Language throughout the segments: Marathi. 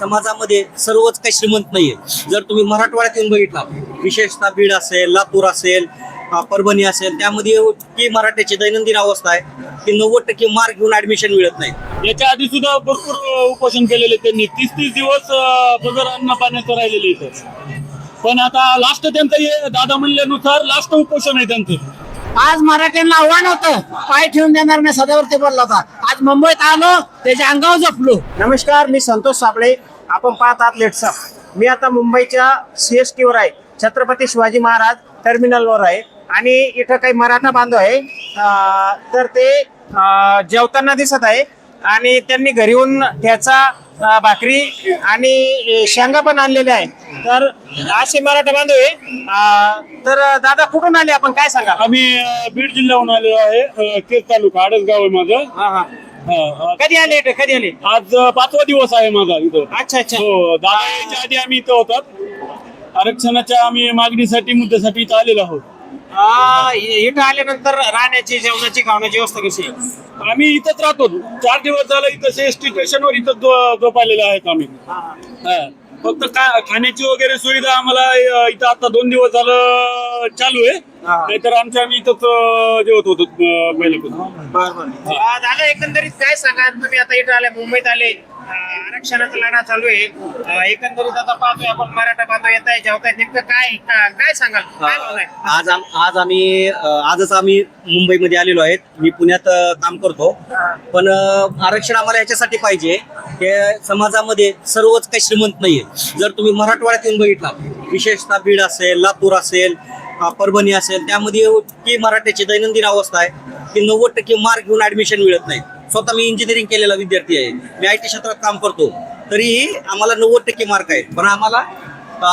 समाजामध्ये सर्वच काही श्रीमंत नाहीये. जर तुम्ही मराठवाड्यात येऊन बघितला विशेषतः बीड असेल लातूर असेल परभणी असेल त्यामध्ये की मराठ्याची दैनंदिन अवस्था आहे की नव्वद टक्के मार्क घेऊन ऍडमिशन मिळत नाही. याच्या आधी सुद्धा भरपूर उपोषण केलेले त्यांनी. तीस तीस दिवस बगर अन्न पाण्याचं राहिलेले इथं. पण आता लास्ट त्यांचं दादा म्हणल्यानुसार लास्ट उपोषण आहे त्यांचं. आज मराठ्यांना आव्हान होतं. पाय ठेवून देणार नाही सदावरती बोलला होता. आज मुंबईत आलो त्याच्या अंगावर जपलो नमस्कार मी संतोष साबळे. आपण पाहत आहात लेट्सअप मी आता मुंबईच्या सी एस टीवर आहे. छत्रपती शिवाजी महाराज टर्मिनलवर आहे. आणि इथं काही मराठा बांधव आहे. तर ते जेवताना दिसत आहे. आणि त्यांनी घरी येऊन ठ्याचा अं, भाकरी आणि शेंगा पण आणलेल्या आहे तर असे मराठा बांधव आहे. तर दादा कुठून आले? आपण काय सांगा आम्ही बीड जिल्ह्याहून आलेलो आहे. केज तालुका आडसगाव आहे माझं. हा कधी आले कधी आले? आज अ, पाचवा दिवस आहे माझा इथं. अच्छा अच्छा. हो दादा यायच्या आधी आम्ही इथं होतात. आरक्षणाच्या आम्ही मागणीसाठी मुद्द्यासाठी इथं आलेलो आहोत. आ, इ- इथं आल्यानंतर राहण्याची जेवणाची खावण्याची व्यवस्था कशी आहे? आम्ही इथंच राहतो. चार दिवस झालं इथं एस टी स्टेशनवर इथं झो- झोपालेले आहेत आम्ही. हा. फक्त खाण्याची वगैरे सुविधा आम्हाला अ, इथं आता दोन दिवस झालं चालू आहे. नाहीतर आमच्या आम्ही इथंच अ, जेवत होतो अ, पहिल्यापासून. बर बर. आ, दादा एकंदरीत काय सांगा? तुम्ही आता इथं आले मुंबईत आले. आरक्षणाचा लढा चालू आहे. एकंदरीत आता पाहतोय आपण मराठा बांधव येत आहे जेवताय नेमकं काय का- काय सांगाल? काय आहे? आज आम- आज आम्ही अ, आजच आम्ही मुंबईमध्ये आलेलो आहेत. मी पुण्यात अ, काम करतो. पण अ, आरक्षण आम्हाला याच्यासाठी पाहिजे की समाजामध्ये सर्वच काही श्रीमंत नाहीये. जर तुम्ही मराठवाड्यात येऊन बघितला विशेषतः बीड असेल लातूर असेल अ, परभणी असेल त्यामध्ये की मराठ्याची दैनंदिन अवस्था आहे की नव्वद टक्के मार्क घेऊन ऍडमिशन मिळत नाही. स्वतः मी इंजिनिअरिंग केलेला विद्यार्थी आहे. मी आय टी क्षेत्रात काम करतो. तरीही आम्हाला नव्वद टक्के मार्क आहेत पण आम्हाला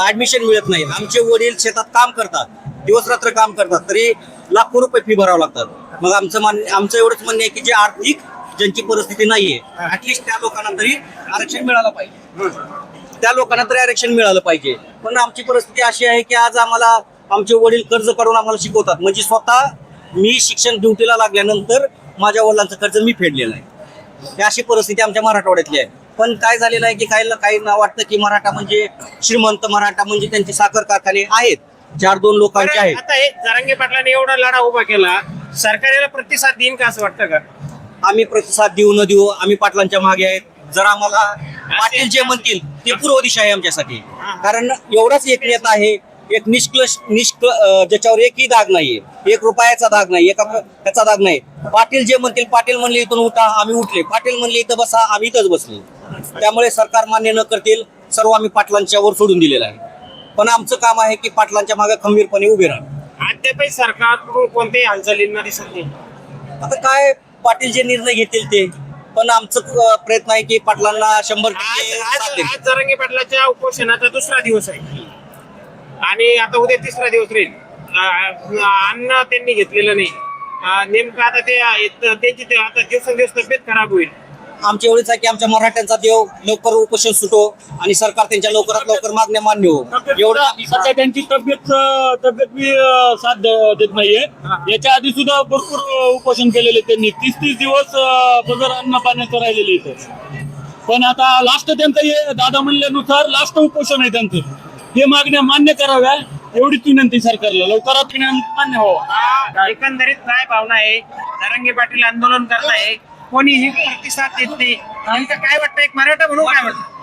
ऍडमिशन मिळत नाही. आमचे वडील शेतात काम करतात दिवस रात्र काम करतात तरी लाखो रुपये फी भरावं लागतात. मग आमचं मान आमचं एवढंच म्हणणं आहे की जे आर्थिक ज्यांची परिस्थिती नाहीये ऍटलिस्ट त्या लोकांना तरी आरक्षण मिळालं पाहिजे. त्या लोकांना तरी आरक्षण मिळालं पाहिजे. पण आमची परिस्थिती अशी आहे की आज आम्हाला आमचे वडील कर्ज काढून आम्हाला शिकवतात. म्हणजे स्वतः मी शिक्षण ड्युटीला लागल्यानंतर माझ्या वडिलांचं कर्ज मी फेडलेलं आहे. अशी परिस्थिती आमच्या मराठवाड्यातली आहे. पण काय झालेलं आहे की काही काहींना वाटतं की मराठा म्हणजे श्रीमंत मराठा म्हणजे त्यांचे साखर कारखाने आहेत. चार दोन लोकांचे आहेत. आता हे जरांगे पाटलांनी एवढा लढा उभा केला सरकार याला प्रतिसाद देईन का असं वाटतं का? आम्ही प्रतिसाद देऊ न देऊ आम्ही पाटलांच्या मागे आहेत. जर आम्हाला पाटील जे म्हणतील ते पूर्व दिशा आहे आमच्यासाठी. कारण एवढाच एक नेता आहे. एक निष्कलश निष्क अं, ज्याच्यावर एकही दाग नाहीये. एक रुपयाचा दाग नाही एका त्याचा दाग नाही. पाटील जे म्हणतील पाटील म्हणले इथून उठा आम्ही उठले. पाटील म्हणले इथं बसा आम्ही इथंच बसले. त्यामुळे सरकार मान्य न करतील सर्व आम्ही पाटलांच्या वर सोडून दिलेलं आहे. पण आमचं काम आहे की पाटलांच्या मागे खंबीरपणे उभे राहणं. अद्यापही सरकारकडून कोणत्याही हालचालींना दिसत नाही. आता काय पाटील जे निर्णय घेतील ते. पण आमचं प्रयत्न आहे की पाटलांना शंभर टक्के पाटलाच्या उपोषणाचा दुसरा दिवस आहे. आणि आता उद्या तिसरा दिवस राहील. अन्न त्यांनी घेतलेलं नाही. नेमकं आता ते त्यांची ते आता दिवसेंदिवस तब्येत खराब होईल. आमच्या एवढीच आहे की आमच्या मराठ्यांचा देव लवकर उपोषण सुटो आणि सरकार त्यांच्या लवकरात लवकर मागण्या मान्य हो. एवढं सध्या त्यांची तब्येत तब्येत बी अ, साथ देत नाहीये. याच्या आधी सुद्धा भरपूर उपोषण केलेले त्यांनी. तीस तीस दिवस अ, बगर अन्न पाण्याचं राहिलेले इथं. पण आता लास्ट त्यांचं हे दादा म्हणल्यानुसार लास्ट उपोषण आहे त्यांचं. हे मागण्या मान्य कराव्या एवढीच विनंती सरकारला. लवकरात विनंती मान्य हो हा, एकंदरीत काय भावना आहे? जरांगे पाटील आंदोलन करताय. कोणीही प्रतिसाद देत नाही. नेमकं काय वाटतं? एक मराठा म्हणून काय वाटतं?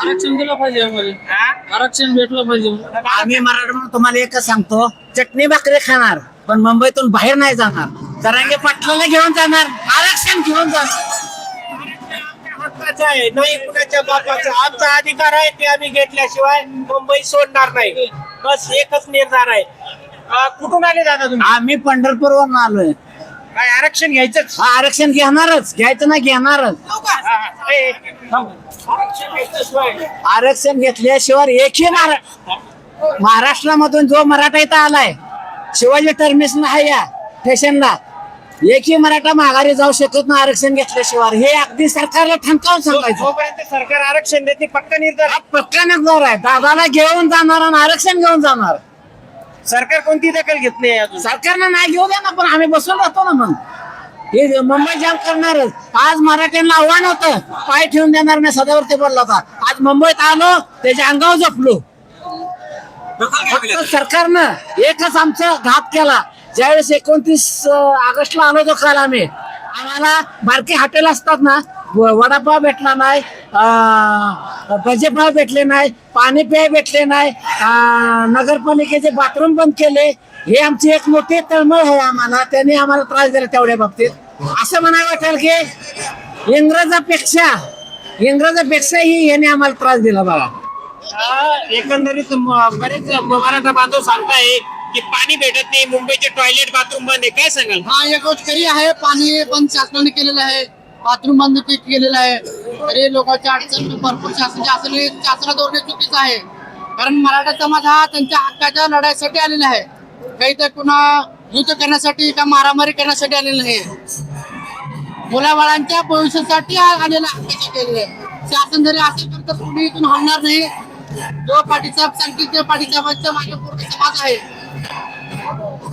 आरक्षण दिलं पाहिजे आम्हाला. हा? आरक्षण भेटलं पाहिजे. आम्ही मराठा म्हणून तुम्हाला एकच सांगतो चटणी भाकरी खाणार पण मुंबईतून बाहेर नाही जाणार. जरांगे पाटलाला घेऊन जाणार आरक्षण घेऊन जाणार. हक्काचं आहे? नाही कुणाच्या बापाचा. आमचा अधिकार आहे ते आम्ही घेतल्याशिवाय मुंबई सोडणार नाही. बस एकच निर्धार आहे. अं, कुठून आले दादा तुम्ही? आम्ही पंढरपूरवरून आलोय. काय आरक्षण घ्यायचंच? हा आरक्षण घेणारच. घ्यायचं ना घेणारच. हा, हा. ए, थांब. आरक्षण घ्यायच्याशिवाय आरक्षण घेतल्याशिवाय एकही महारा महाराष्ट्रामधून जो मराठा इथं आलाय शिवाजी टर्मिनसला आहे या स्टेशनला एकही मराठा माघारी जाऊ शकत नाही आरक्षण घेतल्याशिवाय. हे अगदी सरकारला ठणकावून सांगायचं. जोपर्यंत सरकार आरक्षण देत पक्का निर्धार. पक्का नगदर आहे. दादाला घेऊन जाणार आणि आरक्षण घेऊन जाणार. सरकार कोणती दखल घेत नाही अजून? सरकारनं नाही घेऊ द्या ना पण आम्ही बसून राहतो ना मग. हे मुंबई जाम करणारच. आज मराठ्यांना आव्हान होतं पाय ठेवून देणार नाही सदावरती बोलला होता. आज मुंबईत आलो त्याच्या अंगावर जपलो फक्त सरकारनं एकच आमचा घात केला. ज्यावेळेस एकोणतीस ऑगस्टला आलो होतो काल आम्ही आम्हाला बारके हॉटेल असतात ना वडापाव भेटला नाही भजेपाव भेटले नाही पाणी प्याय भेटले नाही नगरपालिकेचे बाथरूम बंद केले हे आमची एक मोठी तळमळ आहे आम्हाला त्यांनी आम्हाला त्रास दिला तेवढ्या बाबतीत. असं म्हणावं वाटेल की इंग्रजापेक्षा इंग्रजापेक्षाही याने आम्हाला त्रास दिला बाबा. एकंदरीत बरेच मराठा बांधव सांगताय की पाणी भेटत नाही मुंबईचे टॉयलेट बाथरूम बंद आहे. काय सांगाल? हा एक गोष्ट खरी आहे पाणी बंद शासनाने केलेलं आहे बाथरूम बंद के- केलेलं आहे. तरी लोकांच्या अडचण भरपूर शासन शासन शासना धोरणे चुकीचं आहे. कारण मराठा समाज हा त्यांच्या हक्काच्या लढाईसाठी आलेला आहे. काही तर पुन्हा युद्ध करण्यासाठी का मारामारी करण्यासाठी आलेलं नाही मुलाबाळांच्या भविष्यासाठी आलेला केलेलं आहे. शासन जरी असेल तर कुणी इथून हलणार नाही. जो पाठीचा सांगतील त्या पाठीचा मागे पूर्ण समाज आहे.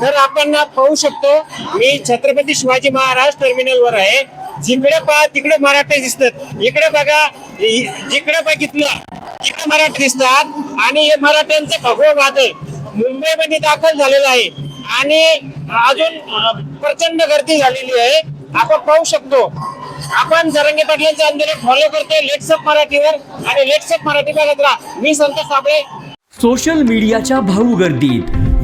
तर आपण ना पाहू शकतो मी छत्रपती शिवाजी महाराज टर्मिनल वर आहे. जिकडे पहा तिकडे मराठे दिसतात. इकडे बघा जिकडे बघितलं तिकडे मराठी दिसतात. आणि हे मराठ्यांचं भगवं वादळ मुंबईमध्ये दाखल झालेलं आहे. आणि अजून प्रचंड गर्दी झालेली आहे. आपण पाहू शकतो. आपण जरंगे पाटलांचं आंदोलन फॉलो करतोय लेट्सअप मराठीवर. आणि लेट्सअप मराठी बघत राहा. मी संतोष साबळे. सोशल मीडियाच्या भाऊ गर्दीत.